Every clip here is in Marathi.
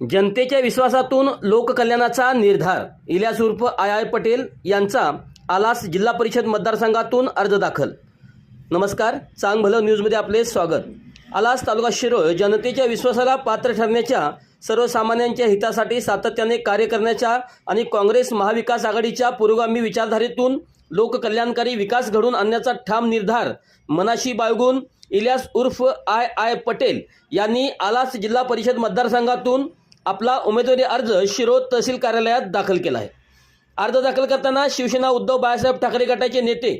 जनतेच्या विश्वासातून लोककल्याणाचा निर्धार. इलियास उर्फ आय आय पटेल यांचा आलास जिल्हा परिषद मतदारसंघातून अर्ज दाखल. नमस्कार चांग भलं न्यूजमध्ये आपले स्वागत. आलास तालुका शिरोळ जनतेच्या विश्वासाला पात्र ठरण्याच्या सर्वसामान्यांच्या हितासाठी सातत्याने कार्य करण्याच्या आणि काँग्रेस महाविकास आघाडीच्या पुरोगामी विचारधारेतून लोककल्याणकारी विकास घडवून आणण्याचा ठाम निर्धार मनाशी बाळगून इलियास उर्फ आय आय पटेल यांनी आलास जिल्हा परिषद मतदारसंघातून आपला उमेदवारी अर्ज शिरोद तहसील कार्यालयात दाखल केला आहे. अर्ज दाखल करताना शिवसेना उद्धव बाळासाहेब ठाकरे गटाचे नेते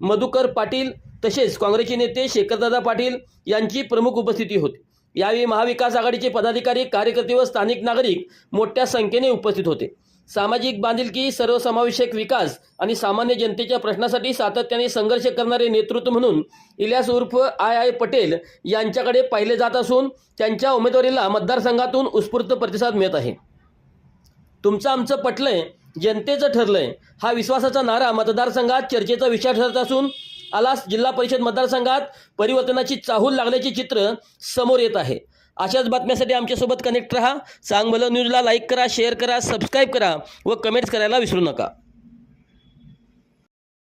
मधुकर पाटील तसेच काँग्रेसचे नेते शेखरदादा पाटील यांची प्रमुख उपस्थिती होती. यावेळी महाविकास आघाडीचे पदाधिकारी कार्यकर्ते व स्थानिक नागरिक मोठ्या संख्येने उपस्थित होते. सामाजिक बांधिलकी सर्वसमावेशक विकास आणि सामान्य जनतेच्या प्रश्नासाठी सातत्याने संघर्ष करणारे नेतृत्व म्हणून इलियास उर्फ आय आय पटेल यांच्याकडे पाहिले जात असून त्यांच्या उमेदवारीला मतदारसंघातून उत्स्फूर्त प्रतिसाद मिळत आहे. तुमचं आमचं पटलंय जनतेचं ठरलंय हा विश्वासाचा नारा मतदारसंघात चर्चेचा विषय ठरत असून आलास जिल्हा परिषद मतदारसंघात परिवर्तनाची चाहूल लागल्याचे चित्र समोर येत आहे. अशाच बातम्यासाठी आमच्यासोबत कनेक्ट राहा. चांगलं न्यूजला लाईक करा शेअर करा सबस्क्राईब करा व कमेंट्स करायला विसरू नका.